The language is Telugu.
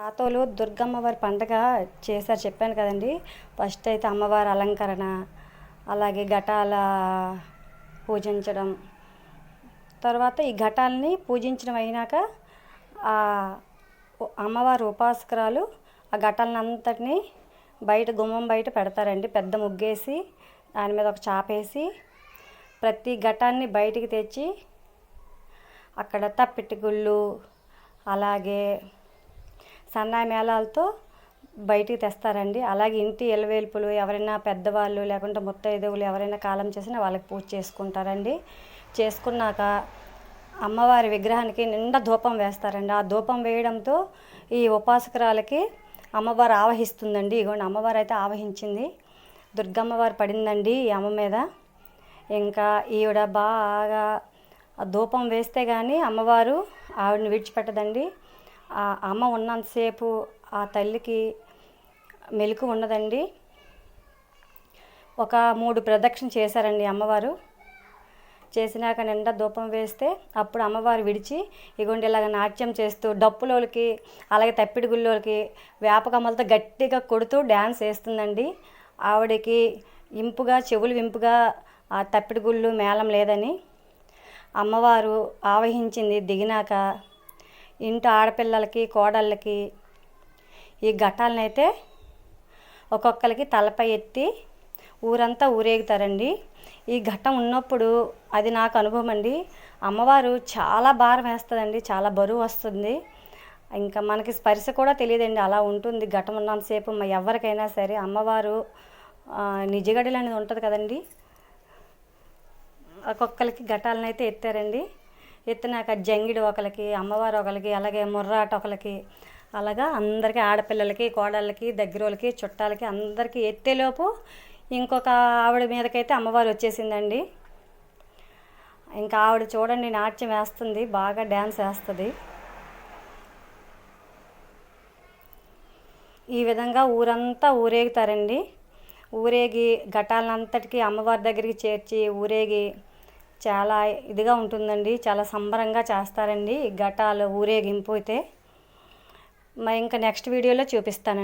తాతోలు దుర్గమ్మవారి పండగ చేశారు చెప్పాను కదండి. ఫస్ట్ అయితే అమ్మవారి అలంకరణ అలాగే ఘటాల పూజించడం. తర్వాత ఈ ఘటాలని పూజించడం అయినాక ఆ అమ్మవారి ఉపాసకురాలు ఆ ఘటాలను అంతటిని బయట గుమ్మం బయట పెడతారండి. పెద్ద ముగ్గేసి దాని మీద ఒక చాపేసి ప్రతి ఘటాన్ని బయటికి తెచ్చి అక్కడ తప్పిటి గుళ్ళు అలాగే సన్నాయి మేళాలతో బయటికి తెస్తారండి. అలాగే ఇంటి ఎలవేల్పులు ఎవరైనా పెద్దవాళ్ళు లేకుంటే ముత్తైదువులు ఎవరైనా కాలం చేసినా వాళ్ళకి పూజ చేసుకుంటారండి. చేసుకున్నాక అమ్మవారి విగ్రహానికి నిండా ధూపం వేస్తారండి. ఆ ధూపం వేయడంతో ఈ ఉపాసకురాలకి అమ్మవారు ఆవహిస్తుందండి. ఇగోండి అమ్మవారు అయితే ఆవహించింది. దుర్గమ్మవారు పడిందండి ఈ అమ్మ మీద. ఇంకా ఈవిడ బాగా ఆ ధూపం వేస్తే కానీ అమ్మవారు ఆవిడని విడిచిపెట్టదండి. ఆ అమ్మ ఉన్నంతసేపు ఆ తల్లికి మెలకు ఉన్నదండి. ఒక మూడు ప్రదక్షిణ చేశారండి అమ్మవారు. చేసినాక నిండా ధూపం వేస్తే అప్పుడు అమ్మవారు విడిచి ఇగోండి ఇలాగ నాట్యం చేస్తూ డప్పులోకి అలాగే తప్పిడి గుళ్ళోకి వేపకమ్మలతో గట్టిగా కొడుతూ డ్యాన్స్ వేస్తుందండి. ఆవిడకి ఇంపుగా చెవులు వింపుగా ఆ తప్పిడి గుళ్ళు మేళం లేదని అమ్మవారు ఆవహించింది. దిగినాక ఇంటి ఆడపిల్లలకి కోడళ్ళకి ఈ ఘటాలనైతే ఒక్కొక్కరికి తలపై ఎత్తి ఊరంతా ఊరేగుతారండి. ఈ ఘట్టం ఉన్నప్పుడు అది నాకు అనుభవం అండి అమ్మవారు చాలా భారం వేస్తుందండి చాలా బరువు వస్తుంది. ఇంకా మనకి స్పర్శ కూడా తెలియదండి అలా ఉంటుంది ఘటం ఉన్నంతసేపు మా ఎవరికైనా సరే అమ్మవారు నిజగడలు అనేది ఉంటుంది కదండి. ఒక్కొక్కరికి ఘటాలను అయితే ఎత్తారండి. ఎత్తినాక జంగిడి ఒకరికి అమ్మవారు ఒకరికి అలాగే ముర్రాట ఒకరికి అలాగా అందరికీ ఆడపిల్లలకి కోడళ్ళకి దగ్గరోళ్ళకి చుట్టాలకి అందరికీ ఎత్తేలోపు ఇంకొక ఆవిడ మీదకైతే అమ్మవారు వచ్చేసిందండి. ఇంకా ఆవిడ చూడండి నాట్యం వేస్తుంది బాగా డ్యాన్స్ వేస్తుంది. ఈ విధంగా ఊరంతా ఊరేగుతారండి. ఊరేగి ఘటాలంతటికి అమ్మవారి దగ్గరికి చేర్చి ఊరేగి చాలా ఇదిగా ఉంటుందండి. చాలా సంబరంగా చేస్తారండి. ఈ ఘటాలు ఊరేగింపు అయితే. మరి ఇంకా నెక్స్ట్ వీడియోలో చూపిస్తానండి.